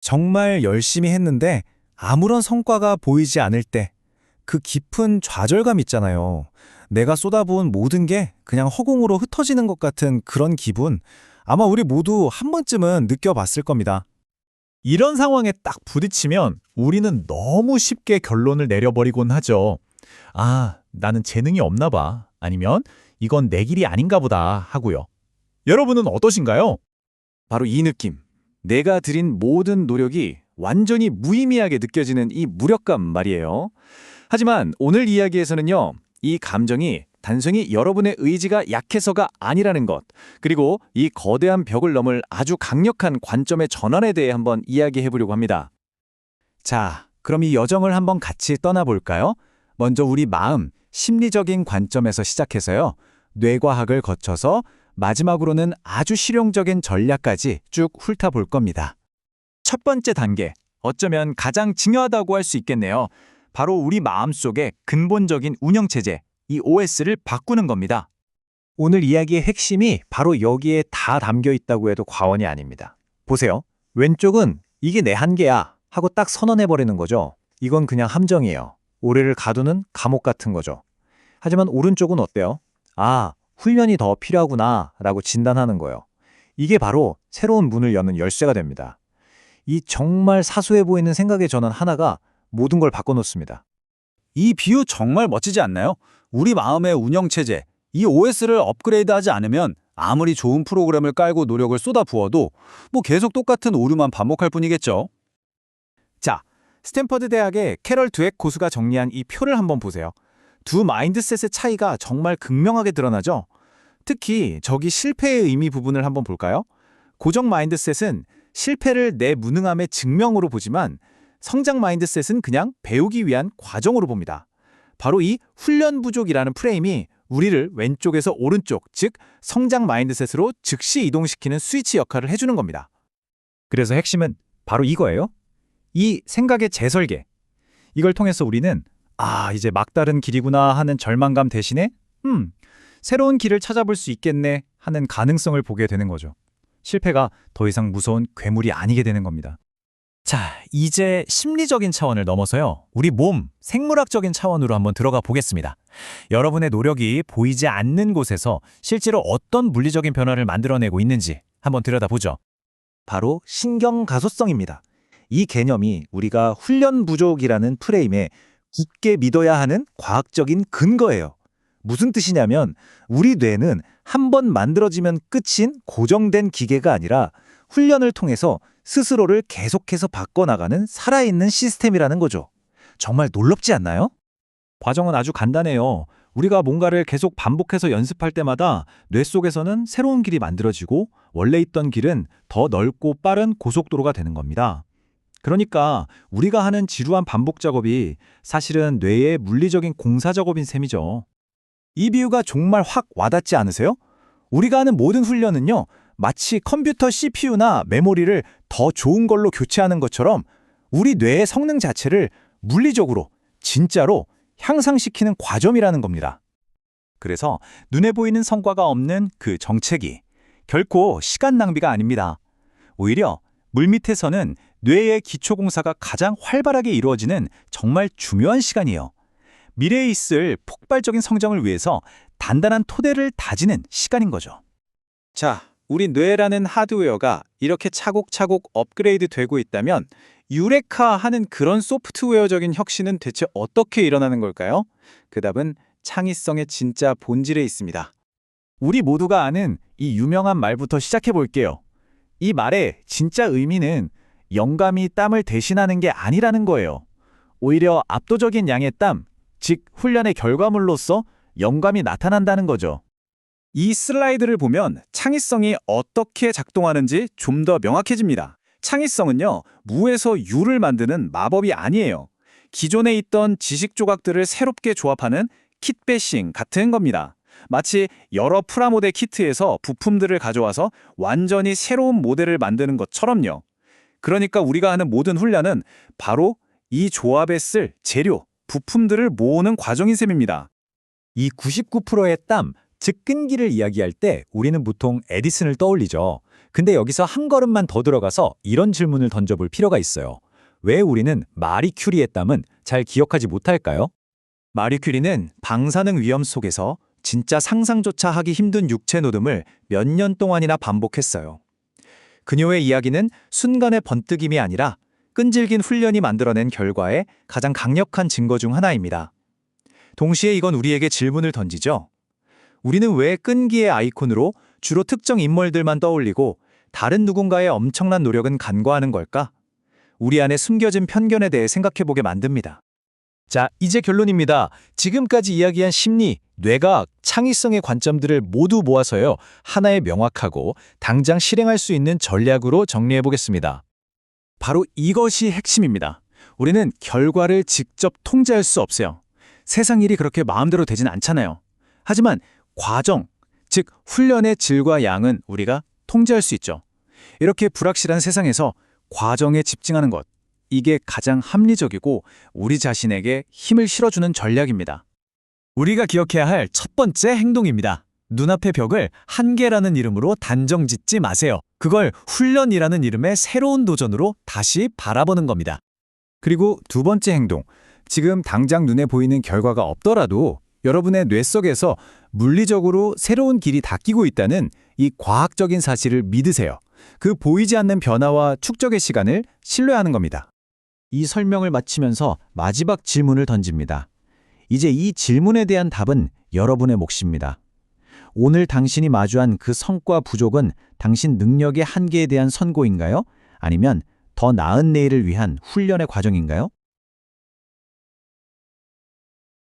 정말 열심히 했는데 아무런 성과가 보이지 않을 때 그 깊은 좌절감 있잖아요. 내가 쏟아부은 모든 게 그냥 허공으로 흩어지는 것 같은 그런 기분 아마 우리 모두 한 번쯤은 느껴봤을 겁니다. 이런 상황에 딱 부딪히면 우리는 너무 쉽게 결론을 내려버리곤 하죠. 아, 나는 재능이 없나 봐. 아니면 이건 내 길이 아닌가 보다 하고요. 여러분은 어떠신가요? 바로 이 느낌. 내가 들인 모든 노력이 완전히 무의미하게 느껴지는 이 무력감 말이에요. 하지만 오늘 이야기에서는요, 이 감정이 단순히 여러분의 의지가 약해서가 아니라는 것, 그리고 이 거대한 벽을 넘을 아주 강력한 관점의 전환에 대해 한번 이야기해 보려고 합니다. 자, 그럼 이 여정을 한번 같이 떠나볼까요? 먼저 우리 마음, 심리적인 관점에서 시작해서요, 뇌과학을 거쳐서 마지막으로는 아주 실용적인 전략까지 쭉 훑어볼 겁니다. 첫 번째 단계, 어쩌면 가장 중요하다고 할 수 있겠네요. 바로 우리 마음속의 근본적인 운영체제, 이 OS를 바꾸는 겁니다. 오늘 이야기의 핵심이 바로 여기에 다 담겨 있다고 해도 과언이 아닙니다. 보세요. 왼쪽은 이게 내 한계야 하고 딱 선언해버리는 거죠. 이건 그냥 함정이에요. 우리를 가두는 감옥 같은 거죠. 하지만 오른쪽은 어때요? 아, 훈련이 더 필요하구나 라고 진단하는 거예요. 이게 바로 새로운 문을 여는 열쇠가 됩니다. 이 정말 사소해 보이는 생각의 전환 하나가 모든 걸 바꿔놓습니다. 이 비유 정말 멋지지 않나요? 우리 마음의 운영체제, 이 OS를 업그레이드하지 않으면 아무리 좋은 프로그램을 깔고 노력을 쏟아 부어도 뭐 계속 똑같은 오류만 반복할 뿐이겠죠. 자, 스탠퍼드 대학의 캐럴 드웩 고수가 정리한 이 표를 한번 보세요. 두 마인드셋의 차이가 정말 극명하게 드러나죠? 특히 저기 실패의 의미 부분을 한번 볼까요? 고정 마인드셋은 실패를 내 무능함의 증명으로 보지만 성장 마인드셋은 그냥 배우기 위한 과정으로 봅니다. 바로 이 훈련 부족이라는 프레임이 우리를 왼쪽에서 오른쪽, 즉 성장 마인드셋으로 즉시 이동시키는 스위치 역할을 해주는 겁니다. 그래서 핵심은 바로 이거예요. 이 생각의 재설계. 이걸 통해서 우리는 아, 이제 막다른 길이구나 하는 절망감 대신에 음, 새로운 길을 찾아볼 수 있겠네 하는 가능성을 보게 되는 거죠. 실패가 더 이상 무서운 괴물이 아니게 되는 겁니다. 자, 이제 심리적인 차원을 넘어서요. 우리 몸, 생물학적인 차원으로 한번 들어가 보겠습니다. 여러분의 노력이 보이지 않는 곳에서 실제로 어떤 물리적인 변화를 만들어내고 있는지 한번 들여다보죠. 바로 신경가소성입니다. 이 개념이 우리가 훈련 부족이라는 프레임에 굳게 믿어야 하는 과학적인 근거예요. 무슨 뜻이냐면 우리 뇌는 한 번 만들어지면 끝인 고정된 기계가 아니라 훈련을 통해서 스스로를 계속해서 바꿔나가는 살아있는 시스템이라는 거죠. 정말 놀랍지 않나요? 과정은 아주 간단해요. 우리가 뭔가를 계속 반복해서 연습할 때마다 뇌 속에서는 새로운 길이 만들어지고 원래 있던 길은 더 넓고 빠른 고속도로가 되는 겁니다. 그러니까 우리가 하는 지루한 반복 작업이 사실은 뇌의 물리적인 공사 작업인 셈이죠. 이 비유가 정말 확 와닿지 않으세요? 우리가 하는 모든 훈련은요, 마치 컴퓨터 CPU나 메모리를 더 좋은 걸로 교체하는 것처럼 우리 뇌의 성능 자체를 물리적으로, 진짜로 향상시키는 과정이라는 겁니다. 그래서 눈에 보이는 성과가 없는 그 정체기, 결코 시간 낭비가 아닙니다. 오히려 물밑에서는 뇌의 기초공사가 가장 활발하게 이루어지는 정말 중요한 시간이에요. 미래에 있을 폭발적인 성장을 위해서 단단한 토대를 다지는 시간인 거죠. 자, 우리 뇌라는 하드웨어가 이렇게 차곡차곡 업그레이드 되고 있다면 유레카 하는 그런 소프트웨어적인 혁신은 대체 어떻게 일어나는 걸까요? 그 답은 창의성의 진짜 본질에 있습니다. 우리 모두가 아는 이 유명한 말부터 시작해 볼게요. 이 말의 진짜 의미는 영감이 땀을 대신하는 게 아니라는 거예요. 오히려 압도적인 양의 땀, 즉 훈련의 결과물로서 영감이 나타난다는 거죠. 이 슬라이드를 보면 창의성이 어떻게 작동하는지 좀 더 명확해집니다. 창의성은요, 무에서 유를 만드는 마법이 아니에요. 기존에 있던 지식 조각들을 새롭게 조합하는 킷배싱 같은 겁니다. 마치 여러 프라모델 키트에서 부품들을 가져와서 완전히 새로운 모델을 만드는 것처럼요. 그러니까 우리가 하는 모든 훈련은 바로 이 조합에 쓸 재료, 부품들을 모으는 과정인 셈입니다. 이 99%의 땀, 즉 끈기를 이야기할 때 우리는 보통 에디슨을 떠올리죠. 근데 여기서 한 걸음만 더 들어가서 이런 질문을 던져볼 필요가 있어요. 왜 우리는 마리 큐리의 땀은 잘 기억하지 못할까요? 마리 큐리는 방사능 위험 속에서 진짜 상상조차 하기 힘든 육체 노동을 몇 년 동안이나 반복했어요. 그녀의 이야기는 순간의 번뜩임이 아니라 끈질긴 훈련이 만들어낸 결과의 가장 강력한 증거 중 하나입니다. 동시에 이건 우리에게 질문을 던지죠. 우리는 왜 끈기의 아이콘으로 주로 특정 인물들만 떠올리고 다른 누군가의 엄청난 노력은 간과하는 걸까? 우리 안에 숨겨진 편견에 대해 생각해보게 만듭니다. 자, 이제 결론입니다. 지금까지 이야기한 심리, 뇌과학, 창의성의 관점들을 모두 모아서요. 하나의 명확하고 당장 실행할 수 있는 전략으로 정리해 보겠습니다. 바로 이것이 핵심입니다. 우리는 결과를 직접 통제할 수 없어요. 세상 일이 그렇게 마음대로 되진 않잖아요. 하지만 과정, 즉 훈련의 질과 양은 우리가 통제할 수 있죠. 이렇게 불확실한 세상에서 과정에 집중하는 것, 이게 가장 합리적이고 우리 자신에게 힘을 실어주는 전략입니다. 우리가 기억해야 할 첫 번째 행동입니다. 눈앞의 벽을 한계라는 이름으로 단정 짓지 마세요. 그걸 훈련이라는 이름의 새로운 도전으로 다시 바라보는 겁니다. 그리고 두 번째 행동, 지금 당장 눈에 보이는 결과가 없더라도 여러분의 뇌 속에서 물리적으로 새로운 길이 닦이고 있다는 이 과학적인 사실을 믿으세요. 그 보이지 않는 변화와 축적의 시간을 신뢰하는 겁니다. 이 설명을 마치면서 마지막 질문을 던집니다. 이제 이 질문에 대한 답은 여러분의 몫입니다. 오늘 당신이 마주한 그 성과 부족은 당신 능력의 한계에 대한 선고인가요? 아니면 더 나은 내일을 위한 훈련의 과정인가요?